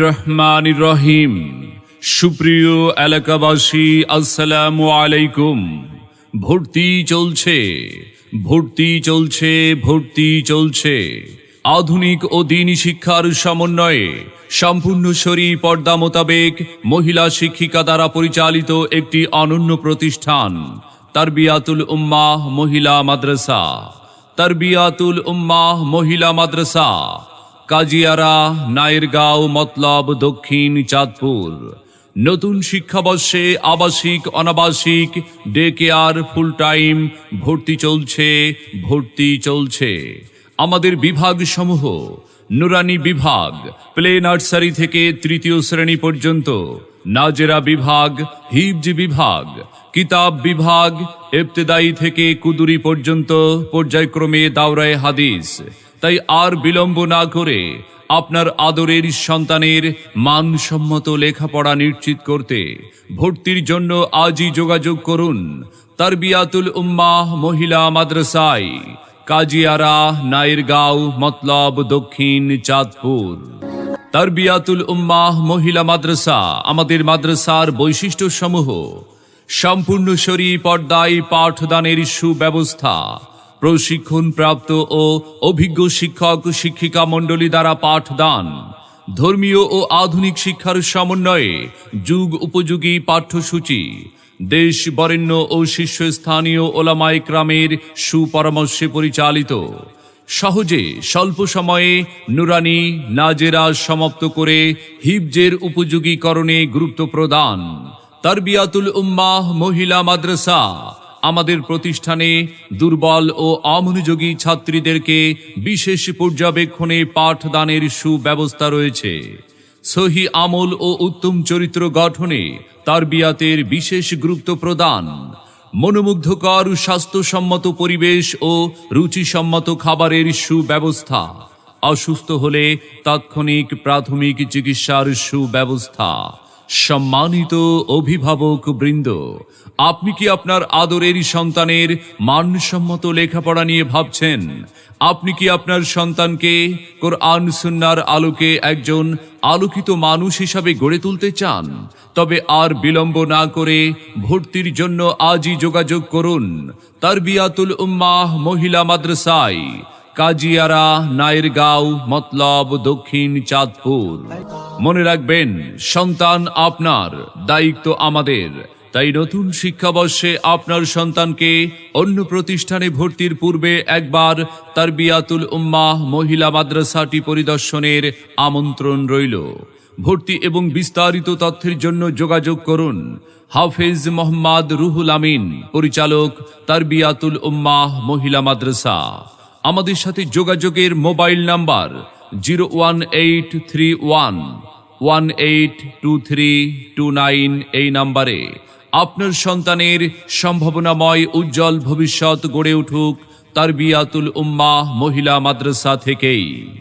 রহমানির রহিম সুপ্রিয় এলাকাবাসী, আসসালামু আলাইকুম। ভর্তি চলছে ভর্তি চলছে ভর্তি চলছে। আধুনিক ও দিনী শিক্ষার সমন্বয়ে সম্পূর্ণ শরী পর্দা মোতাবেক মহিলা শিক্ষিকা দ্বারা পরিচালিত একটি অনন্য প্রতিষ্ঠান, তারবিয়াতুল উম্মাহ মহিলা মাদ্রাসা। তারবিয়াতুল উম্মাহ মহিলা মাদ্রাসা। কাজিয়ারা নায়েরগাঁও মতলব, দক্ষিণ চাঁদপুর। নতুন শিক্ষাবর্ষে আবাসিক, অনাবাসিক ডে কেয়ার ফুল টাইম ভর্তি চলছে ভর্তি চলছে। আমাদের বিভাগ সমূহ নুরানি বিভাগ, প্লে নার্সারি থেকে তৃতীয় শ্রেণি পর্যন্ত। নাজেরা বিভাগ, হিবজ বিভাগ, কিতাব বিভাগ, ইবতেদায়ী থেকে কুদুরি পর্যন্ত, পর্যায়ক্রমে দাওরায় হাদিস। তাই আর বিলম্ব না করে আপনার আদরের সন্তানের মানসম্মত লেখাপড়া নিশ্চিত করতে ভর্তির জন্য আজই যোগাযোগ করুন। তারবিয়াতুল উম্মাহ মহিলা মাদ্রাসায়, কাজিয়ারা, নাইরগাঁও, মতলব, দক্ষিণ চাঁদপুর। তারবিয়াতুল উম্মাহ মহিলা মাদ্রাসা আমাদের মাদ্রাসার বৈশিষ্ট্য সমূহ সম্পূর্ণ শরী পর্দায় পাঠদানের সুব্যবস্থা প্রশিক্ষণ প্রাপ্ত ও অভিজ্ঞ শিক্ষক, শিক্ষিকা মণ্ডলী দ্বারা পাঠদান। ধর্মীয় ও আধুনিক শিক্ষার সমন্বয়ে যুগ উপযোগী পাঠ্যসূচি। দেশ বরেণ্য ও শীর্ষস্থানীয় ওলামাই ক্রামের সুপরামর্শে পরিচালিত। সহজে স্বল্প সময়ে নুরানি নাজেরা সমাপ্ত করে হিবজের উপযোগীকরণে গুরুত্ব প্রদান। তারবিয়াতুল উম্মাহ মহিলা মাদ্রাসা আমাদের প্রতিষ্ঠানে দুর্বল ও অমনোযোগী ছাত্রীদেরকে বিশেষ পর্যবেক্ষণে পাঠদানের সুব্যবস্থা রয়েছে। সহি আমল ও উত্তম চরিত্র গঠনে তারবিয়াতের বিশেষ গুরুত্ব প্রদান, মনোমুগ্ধকর, স্বাস্থ্যসম্মত পরিবেশ ও রুচিসম্মত খাবারের সুব্যবস্থা, অসুস্থ হলে তাৎক্ষণিক প্রাথমিক চিকিৎসার সুব্যবস্থা। সম্মানিত অভিভাবক বৃন্দ, আপনি কি আপনার আদরের সন্তানের মানসম্মত লেখাপড়া নিয়ে ভাবছেন? আপনি কি আপনার সন্তানকে কোরআন সুন্নার আলোকে একজন আলোকিত মানুষ হিসাবে গড়ে তুলতে চান? তবে আর বিলম্ব না করে ভর্তির জন্য আজই যোগাযোগ করুন। তারবিয়াতুল উম্মাহ মহিলা মাদ্রাসায়, কাজিয়ারা, নায়েরগাঁও, মতলব দক্ষিণ চাঁদপুর। মনে রাখবেন, সন্তান আপনার, দায়িত্ব আমাদের। তাই নতুন শিক্ষাবর্ষে আপনার সন্তানকে অন্য প্রতিষ্ঠানে ভর্তির পূর্বে একবার তার বিয়াতুল উম্মাহ মহিলা মাদ্রাসাটি পরিদর্শনের আমন্ত্রণ রইল। ভর্তি এবং বিস্তারিত তথ্যের জন্য যোগাযোগ করুন। হাফেজ মোহাম্মদ রুহুল আমিন, পরিচালক তার বিয়াতুল উম্মাহ মহিলা মাদ্রাসা। আমাদের সাথে যোগাযোগের mobile number zero one eight three one one eight two three two nine এই নাম্বারে আপনার সন্তানের সম্ভাবনাময় উজ্জ্বল ভবিষ্যৎ গড়ে উঠুক তার বিয়াতুল উম্মাহ মহিলা মাদ্রাসা থেকেই।